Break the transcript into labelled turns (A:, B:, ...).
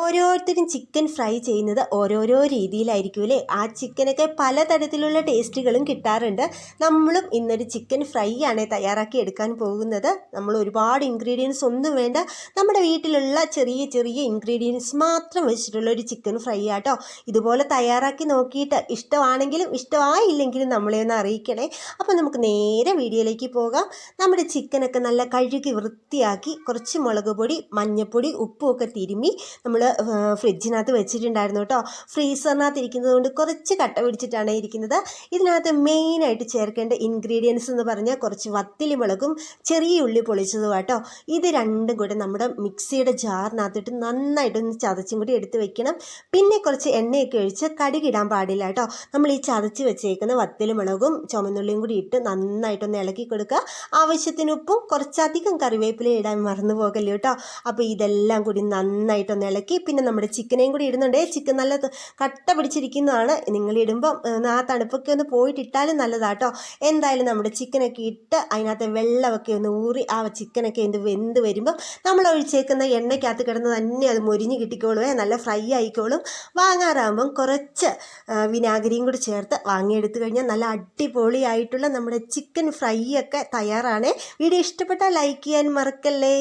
A: ഓരോരുത്തരും chicken fry ചെയ്യുന്നത് ഓരോരോ രീതിയിലായിരിക്കും അല്ലേ ആ ചിക്കനൊക്കെ പലതരത്തിലുള്ള ടേസ്റ്റുകളും കിട്ടാറുണ്ട്. നമ്മളും ഇന്നൊരു ചിക്കൻ ഫ്രൈ ആണ് തയ്യാറാക്കി എടുക്കാൻ പോകുന്നത്. നമ്മൾ ഒരുപാട് ഇൻഗ്രീഡിയൻസ് ഒന്നും വേണ്ട. നമ്മുടെ വീട്ടിലുള്ള ചെറിയ ചെറിയ ഇൻഗ്രീഡിയൻസ് മാത്രം വെച്ചിട്ടുള്ള ഒരു ചിക്കൻ ഫ്രൈ ആട്ടോ. ഇതുപോലെ തയ്യാറാക്കി നോക്കിയിട്ട് ഇഷ്ടമാണെങ്കിലും ഇഷ്ടമായില്ലെങ്കിലും നമ്മളെ ഒന്ന് അറിയിക്കണേ. അപ്പോൾ നമുക്ക് നേരെ വീഡിയോയിലേക്ക് പോകാം. നമ്മുടെ ചിക്കനൊക്കെ നല്ല കഴുകി വൃത്തിയാക്കി കുറച്ച് മുളക് പൊടി മഞ്ഞൾപ്പൊടി ഉപ്പുമൊക്കെ തിരുമ്മി നമ്മൾ ഫ്രിഡ്ജിനകത്ത് വെച്ചിട്ടുണ്ടായിരുന്നു കേട്ടോ ഫ്രീസറിനകത്ത് ഇരിക്കുന്നത് കൊണ്ട് കുറച്ച് കട്ട പിടിച്ചിട്ടാണ് ഇരിക്കുന്നത്. ഇതിനകത്ത് മെയിനായിട്ട് ചേർക്കേണ്ട ഇൻഗ്രീഡിയൻസ് എന്ന് പറഞ്ഞാൽ കുറച്ച് വത്തിലി മുളകും ചെറിയ ഉള്ളി പൊളിച്ചതും കേട്ടോ ഇത് രണ്ടും കൂടെ നമ്മുടെ മിക്സിയുടെ ജാറിനകത്തിട്ട് നന്നായിട്ടൊന്ന് ചതച്ചും കൂടി എടുത്ത് വെക്കണം. പിന്നെ കുറച്ച് എണ്ണയൊക്കെ ഒഴിച്ച് കടുകിടാൻ പാടില്ല കേട്ടോ നമ്മൾ ഈ ചതച്ച് വെച്ചേക്കുന്ന വത്തിലും മുളകും ചുമന്നുള്ളിയും കൂടി ഇട്ട് നന്നായിട്ടൊന്ന് ഇളക്കി കൊടുക്കുക. ആവശ്യത്തിന് ഉപ്പും കുറച്ചധികം കറിവേപ്പില ഇടാൻ മറന്നു പോകല്ലോ കേട്ടോ അപ്പോൾ ഇതെല്ലാം കൂടി നന്നായിട്ടൊന്ന് ഇളക്കി പിന്നെ നമ്മുടെ ചിക്കനെയും കൂടി ഇടുന്നുണ്ട്. ചിക്കൻ നല്ല കട്ട പിടിച്ചിരിക്കുന്നതാണ്. നിങ്ങൾ ഇടുമ്പം ആ തണുപ്പൊക്കെ ഒന്ന് പോയിട്ട് ഇട്ടാലും നല്ലതാട്ടോ. എന്തായാലും നമ്മുടെ ചിക്കനൊക്കെ ഇട്ട് അതിനകത്തെ വെള്ളമൊക്കെ ഒന്ന് ഊറി ആ ചിക്കനൊക്കെ എന്ത് വെന്ത് വരുമ്പം നമ്മൾ ഒഴിച്ചേക്കുന്ന എണ്ണയ്ക്കകത്ത് കിടന്ന് തന്നെ അത് മൊരിഞ്ഞ് കിട്ടിക്കോളുവേ നല്ല ഫ്രൈ ആയിക്കോളും. വാങ്ങാറാകുമ്പം കുറച്ച് വിനാഗിരിയും കൂടി ചേർത്ത് വാങ്ങിയെടുത്തു കഴിഞ്ഞാൽ നല്ല അടിപൊളിയായിട്ടുള്ള നമ്മുടെ ചിക്കൻ ഫ്രൈ ഒക്കെ തയ്യാറാണ്. വീഡിയോ ഇഷ്ടപ്പെട്ടാൽ ലൈക്ക് ചെയ്യാൻ മറക്കല്ലേ?